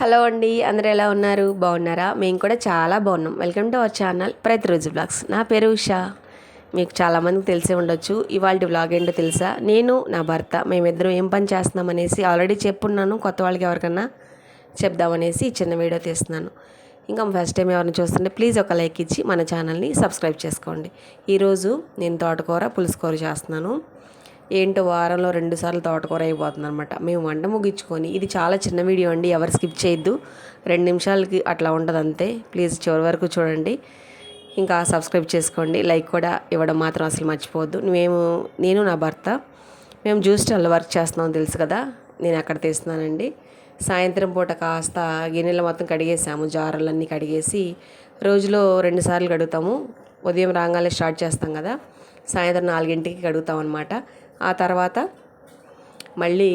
Hello అండి అందరూ ఎలా ఉన్నారు? బాగున్నారా? మేము కూడా చాలా బాగున్నాం. వెల్కమ్ టు అవర్ ఛానల్ ప్రతిరోజు బ్లాగ్స్ నా పేరు ఉషా. మీకు చాలామందికి తెలిసే ఉండొచ్చు. ఇవాళ బ్లాగ్ ఏంటో తెలుసా? నేను నా భర్త మేమిద్దరం ఏం పని చేస్తున్నాం అనేసి ఆల్రెడీ చెప్పున్నాను. కొత్త వాళ్ళకి ఎవరికన్నా చెప్దామనేసి చిన్న వీడియో తీస్తున్నాను. ఇంకా ఫస్ట్ టైం ఎవరిని చూస్తుంటే ప్లీజ్ ఒక లైక్ ఇచ్చి మన ఛానల్ని సబ్స్క్రైబ్ చేసుకోండి. ఈరోజు నేను తోటకూర పులుసుకూర చేస్తున్నాను. ఏంటో వారంలో రెండుసార్లు తోటకూర అయిపోతుంది అనమాట మేము వంట ముగించుకొని ఇది చాలా చిన్న వీడియో అండి ఎవరు స్కిప్ చేయొద్దు. రెండు నిమిషాలకి అట్లా ఉంటుంది అంతే. ప్లీజ్ చివరి వరకు చూడండి. ఇంకా సబ్స్క్రైబ్ చేసుకోండి. లైక్ కూడా ఇవ్వడం మాత్రం అసలు మర్చిపోవద్దు. మేము నేను నా భర్త మేము జ్యూస్ స్టాల్లో వర్క్ చేస్తున్నాం తెలుసు కదా? నేను అక్కడ తీస్తున్నానండి. సాయంత్రం పూట కాస్త గిన్నెలు మొత్తం కడిగేసాము. జారలన్నీ కడిగేసి రోజులో రెండుసార్లు కడుగుతాము. ఉదయం రాగానే స్టార్ట్ చేస్తాం కదా? సాయంత్రం నాలుగింటికి కడుగుతాం అనమాట ఆ తర్వాత మళ్ళీ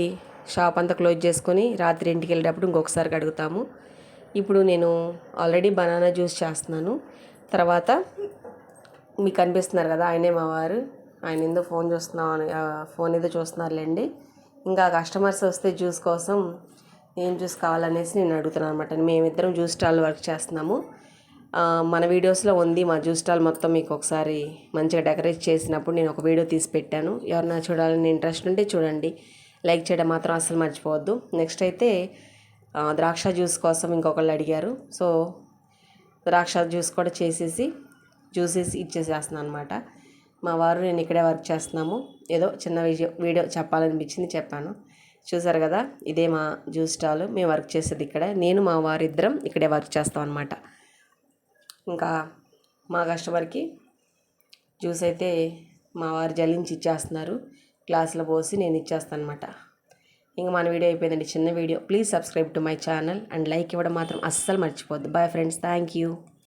షాప్ అంతా క్లోజ్ చేసుకొని రాత్రి ఇంటికి వెళ్ళేటప్పుడు ఇంకొకసారి కడుగుతాము. ఇప్పుడు నేను ఆల్రెడీ బనానా జ్యూస్ చేస్తున్నాను. తర్వాత మీకు కనిపిస్తున్నారు కదా ఆయనే మా వారు. ఆయన ఏదో ఫోన్ చూస్తున్నాం ఫోన్ ఏదో చూస్తున్నారులేండి. ఇంకా కస్టమర్స్ వస్తే జ్యూస్ కోసం ఏం జ్యూస్ కావాలనేసి నేను అడుగుతున్నాను అనమాట మేమిద్దరం జ్యూస్ స్టాల్ వర్క్ చేస్తున్నాము. మన వీడియోస్లో ఉంది మా జ్యూస్ స్టాల్ మొత్తం మీకు ఒకసారి మంచిగా డెకరేట్ చేసినప్పుడు నేను ఒక వీడియో తీసి పెట్టాను. ఎవరన్నా చూడాలని ఇంట్రెస్ట్ ఉంటే చూడండి. లైక్ చేయడం మాత్రం అసలు మర్చిపోవద్దు. నెక్స్ట్ అయితే ద్రాక్ష జ్యూస్ కోసం ఇంకొకళ్ళు అడిగారు. సో ద్రాక్ష జ్యూస్ కూడా చేసేసి జ్యూసెస్ ఇచ్చేసేస్తున్నాను అనమాట మా వారు నేను ఇక్కడే వర్క్ చేస్తున్నాము. ఏదో చిన్న వీడియో వీడియో చెప్పాలనిపించింది చెప్పాను. చూసారు కదా ఇదే మా జ్యూస్ స్టాల్. మేము వర్క్ చేసేది ఇక్కడ. నేను మా వారిద్దరం ఇక్కడే వర్క్ చేస్తాం అనమాట ఇంకా మా కస్టమర్కి జ్యూస్ అయితే మా వారు జల్లించి ఇచ్చేస్తున్నారు. గ్లాసులో పోసి నేను ఇచ్చేస్తాను అనమాట ఇంకా మన వీడియో అయిపోయిందండి. చిన్న video. Please subscribe to my channel and like ఇవ్వడం మాత్రం అస్సలు మర్చిపోద్దు బాయ్ ఫ్రెండ్స్. Thank you.